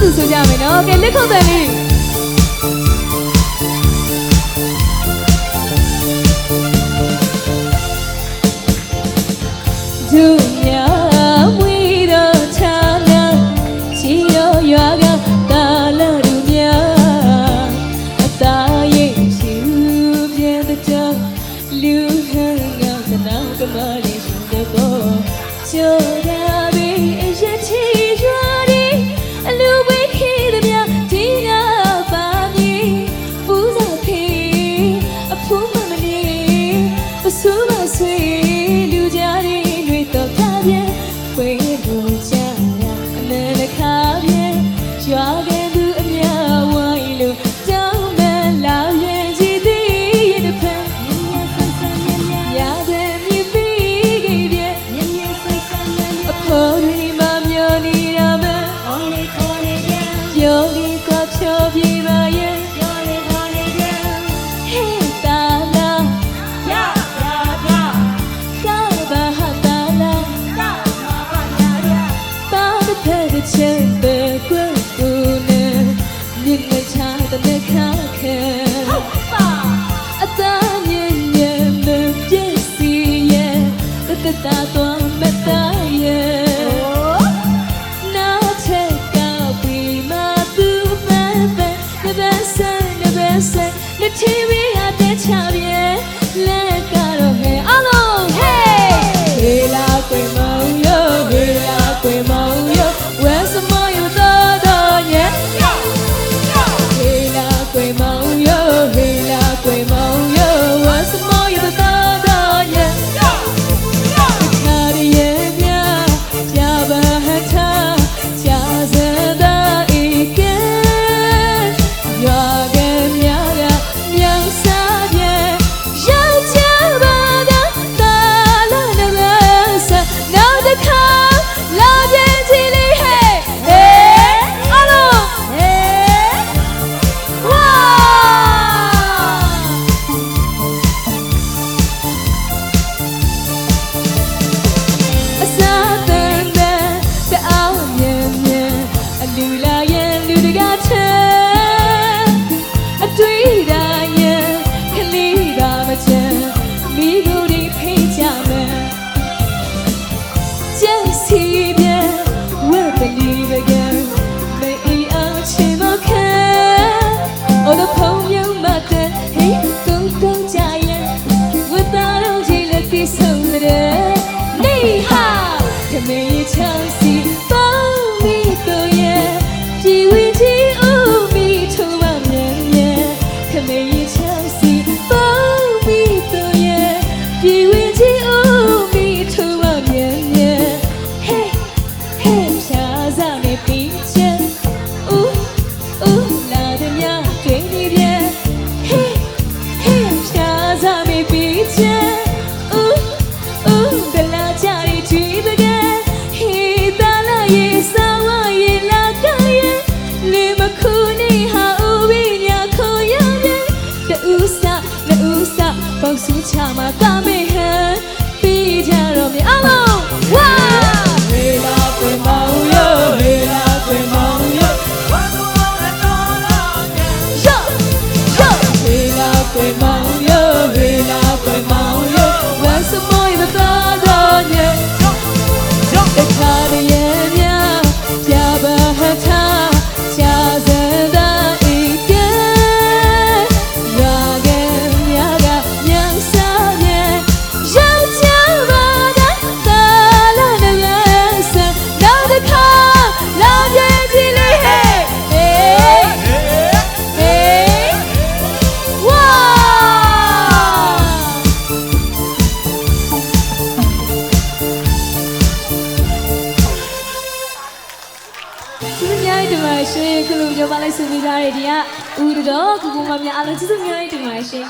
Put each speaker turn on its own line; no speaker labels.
သူဆိုကြမယ်နော်ကဲလက်ခုပ်တယ်လေးဒူမြမွေတော့ချာနာချီရောရွာကကာလဒူမြအသာရဲ့ချူပြဲတဲ့တော့လူဟန်ရောက်တဲ့နောက်ကမလေးရှင်တဲ့ပေါ်ချော်ရ ချီမီအတဲချပြီ များတွေ့နေပြန်ဟေးဟေးရှာစားမိပြီချာဦးဦးဘလာချာရီချီပကဟေးတာလာရေစာဝရေလာကရေလေမခုနေဟာဦးဝိညာခေါ်ရပြန်တူးစာနူးစာပေါ့စူးချာမှာ များကြီးတင်ပါရှင်ခလူပြောပါလိုက်ဆူပြီးသားတွေဒီကဦးတော်ကူကူမမများအားလုံးကျေးဇူးများကြီးတင်ပါရှင်